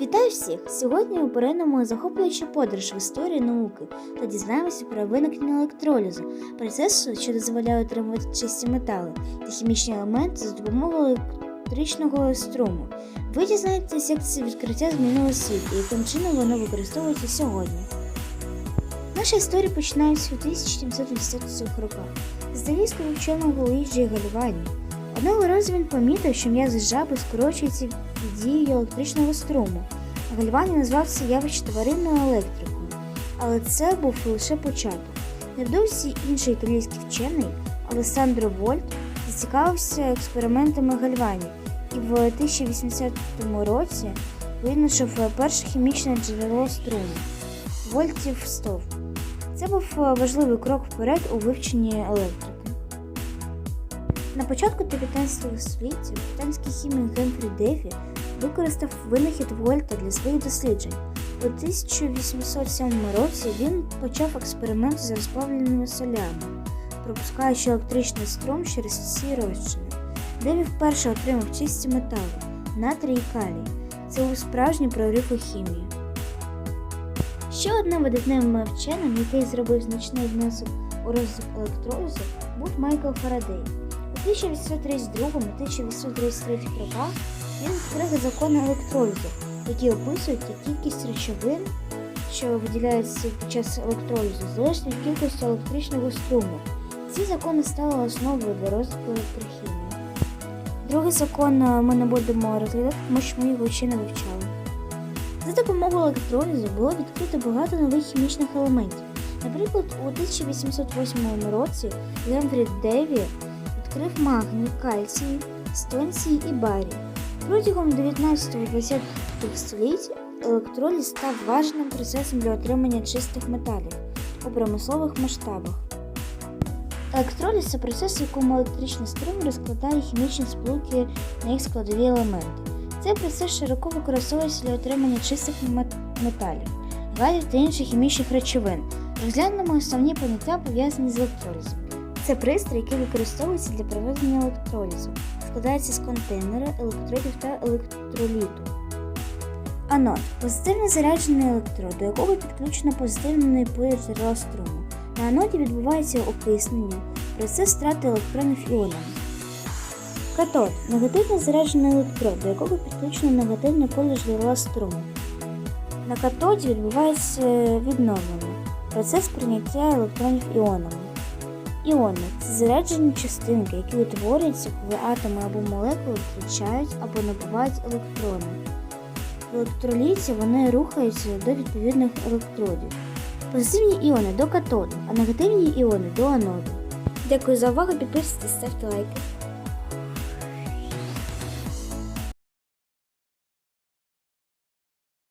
Вітаю всіх! Сьогодні ми поринемо захоплюючу подорож в історії науки та дізнаємося про виникнення електролізу, процесу, що дозволяє отримувати чисті метали та хімічні елементи за допомогою електричного струму. Ви дізнаєтесь, як це відкриття змінило світ і яким чином воно використовується сьогодні. Наша історія починається у 1780-х роках з італійського вченого Луїджі Гальвані. Одного разу він помітив, що м'язи жаби скорочуються під дією електричного струму. Гальвані назвав це явище тваринною електрикою, але це був лише початок. Невдовзі інший італійський вчений Алессандро Вольт зацікавився експериментами Гальвані і в 1080 році винайшов перше хімічне джерело струму вольтів стовп. Це був важливий крок вперед у вивченні електрики. На початку 19 століття британський хімік Генфрі Деві використав винахід Вольта для своїх досліджень. У 1807 році він почав експеримент з розплавленими солями, пропускаючи електричний струм через всі розчини. Деві вперше отримав чисті метали натрій і калій. Це був справжній прорив у хімії. Ще одним видатним вченим, який зробив значний внесок у розвиток електролізу, був Майкл Фарадей. У 1832-1833 роках він відкрив закони електролізу, які описують кількість речовин, що виділяються під час електролізу, залежно від кількості електричного струму. Ці закони стали основою для розвитку електрохімії. Другий закон е, ми не будемо розглядати, тому що ми його ще не вивчали. За допомогою електролізу було відкрито багато нових хімічних елементів. Наприклад, у 1808 році Гемфрі Деві відкрив магній, кальцій, стонцій і барій. Протягом 19-20 століть електроліз став важним процесом для отримання чистих металів у промислових масштабах. Електроліз це процес, в якому електричний струм розкладає хімічні сполуки на їх складові елементи. Цей процес широко використовується для отримання чистих металів, газів та інших хімічних речовин. Розглянемо основні поняття пов'язані з електролізом. Це пристрій, який використовується для проведення електролізу. Складається з контейнера, електродів та електроліту. Анод позитивно заряджений електрод, до якого підключено позитивний напої джерела струму. На аноді відбувається окиснення, процес страти електронів іонами. Катод негативно заряджений електрод, до якого підключено негативне поле джерела струму. На катоді відбувається відновлення, процес прийняття електронів іонами. Іони це заряджені частинки, які утворюються, коли атоми або молекули втрачають або набувають електрони. В електроліті вони рухаються до відповідних електродів. Позитивні іони до катоду, а негативні іони до аноду. Дякую за увагу, підписуйтесь, ставте лайки.